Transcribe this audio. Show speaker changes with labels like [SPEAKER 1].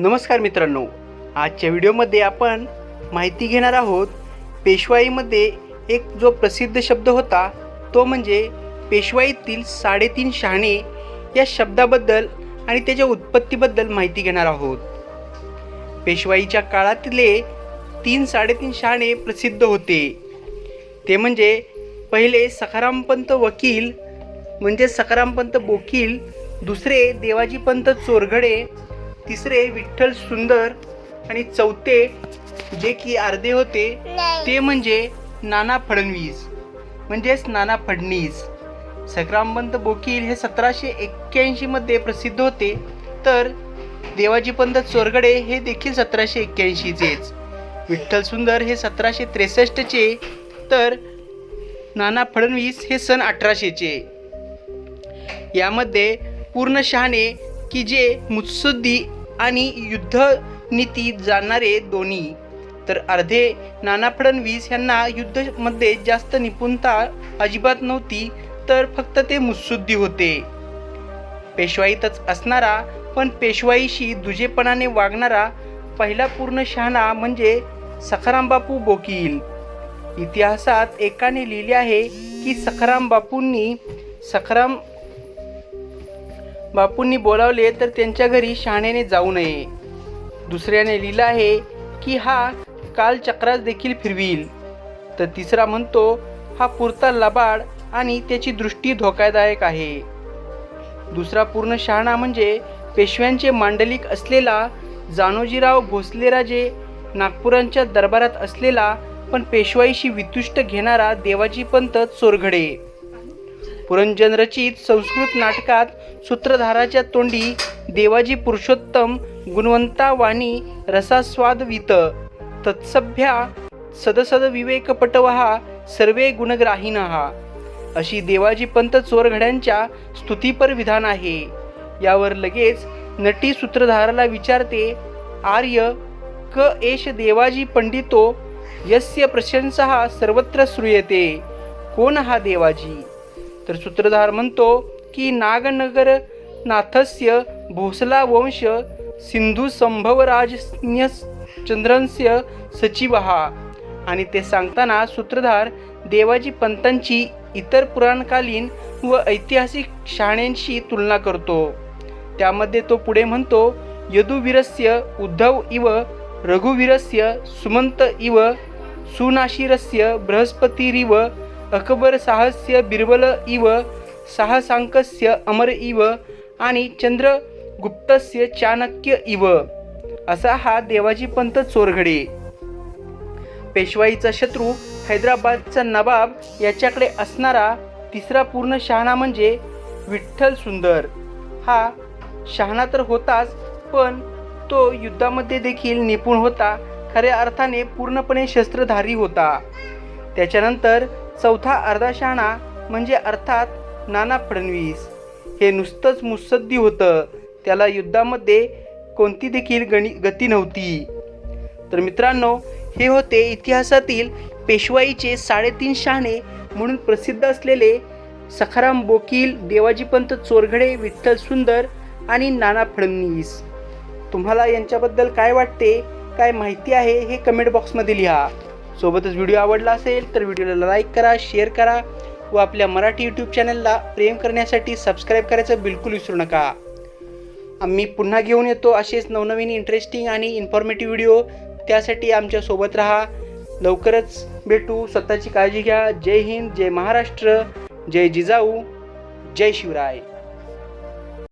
[SPEAKER 1] नमस्कार मित्रांनो. आजच्या व्हिडिओमध्ये आपण माहिती घेणार आहोत पेशवाईमध्ये एक जो प्रसिद्ध शब्द होता तो म्हणजे पेशवाईतील साडेतीन शहाणे या शब्दाबद्दल आणि त्याच्या उत्पत्तीबद्दल माहिती घेणार आहोत. पेशवाईच्या काळातले तीन साडेतीन शहाणे प्रसिद्ध होते. ते म्हणजे पहिले सखारामपंत वकील म्हणजे सखारामपंत बोकील दुसरे देवाजीपंत चोरघडे तिसरे विठ्ठल सुंदर आणि चौथे जे की अर्धे होते ते म्हणजे नाना फडणवीस. म्हणजेच नाना फडणीस. संग्रामपंत बोकील हे सतराशे एक्क्याऐंशीमध्ये प्रसिद्ध होते. तर देवाजीपंत चोरगडे हे देखील सतराशे एक्क्याऐंशीचेच. विठ्ठल सुंदर हे सतराशे त्रेसष्टचे. तर नाना फडणवीस हे सन अठराशेचे. यामध्ये पूर्ण शहाणे की जे मुत्सुद्दी आणि युद्धनीती जाणणारे दोन्ही. तर अर्धे नाना फडणवीस यांना युद्धमध्ये जास्त निपुणता अजिबात नव्हती तर फक्त ते मुत्सुद्धी होते. पेशवाईतच असणारा पण पेशवाईशी दुजेपणाने वागणारा पहिला पूर्ण शहाणा म्हणजे सखाराम बापू बोकील. इतिहासात एकाने लिहिले आहे की सखाराम बापूंनी सखाराम बापूंनी बोलावले तर त्यांच्या घरी शहाण्याने जाऊ नये. दुसऱ्याने लिहिलं आहे की हा काल चक्रास देखील फिरवील. तर तिसरा म्हणतो हा पुरता लबाड आणि त्याची दृष्टी धोकादायक आहे. दुसरा पूर्ण शहाणा म्हणजे पेशव्यांचे मांडलिक असलेला जानोजीराव भोसलेराजे नागपुरांच्या दरबारात असलेला पण पेशवाईशी वितुष्ट घेणारा देवाजीपंत चोरघडे. पुरंजन रचित संस्कृत नाटकात सूत्रधाराच्या तोंडी देवाजी पुरुषोत्तम गुणवंता वाणी रसास्वादवित तत्सभ्या सदसद विवेक पटवहा सर्वे गुणग्राहीनहा. अशी देवाजी पंत चोरघड्यांच्या स्तुतीपर विधान आहे. यावर लगेच नटी सूत्रधाराला विचारते आर्य क एष देवाजी पंडितो यस्य प्रशंसा सर्वत्र श्रूयते. कोण हा देवाजी? तर सूत्रधार म्हणतो की नागनगर नाथस्य भोसला वंश सिंधू संभवराज चंद्रस्य सचिव हा आणि ते सांगताना सूत्रधार देवाजी पंतांची इतर पुराणकालीन व ऐतिहासिक शहाण्यांशी तुलना करतो. त्यामध्ये तो पुढे म्हणतो यदुवीरस्य उद्धव इव रघुवीरस्य सुमंत इव सुनाशिरस्य बृहस्पतिरिव अकबर साहस्य बिरबल इव साहसांकस्य अमर इव आणि चंद्रगुप्तस्य चाणक्य इव. असा हा देवाजीपंत चोरघडे. पेशवाईचा शत्रू हैदराबादचा नवाब याच्याकडे असणारा तिसरा पूर्ण शहाणा म्हणजे विठ्ठल सुंदर. हा शहाणा तर होताच पण तो युद्धामध्ये देखील निपुण होता खऱ्या अर्थाने पूर्णपणे शस्त्रधारी होता. त्याच्यानंतर चौथा अर्धा शहाणा म्हणजे अर्थात नाना फडणवीस. हे नुसतंच मुत्सद्दी होतं. त्याला युद्धामध्ये कोणती देखील गणी गती नव्हती. तर मित्रांनो हे होते इतिहासातील पेशवाईचे साडेतीन शहाणे म्हणून प्रसिद्ध असलेले सखाराम बोकील देवाजीपंत चोरघडे विठ्ठल सुंदर आणि नाना फडणवीस. तुम्हाला यांच्याबद्दल काय वाटते काय माहिती आहे हे कमेंट बॉक्समध्ये लिहा. सोबतच व्हिडिओ आवडला असेल तर व्हिडिओला लाईक करा शेअर करा व आपल्या मराठी यूट्यूब चॅनलला प्रेम करण्यासाठी सबस्क्राईब करायचं बिलकुल विसरू नका. आम्ही पुन्हा घेऊन येतो असेच नवनवीन इंटरेस्टिंग आणि इन्फॉर्मेटिव्ह व्हिडिओ त्यासाठी आमच्यासोबत राहा. लवकरच भेटू. स्वतःची काळजी घ्या. जय हिंद जय महाराष्ट्र जय जिजाऊ जय शिवराय.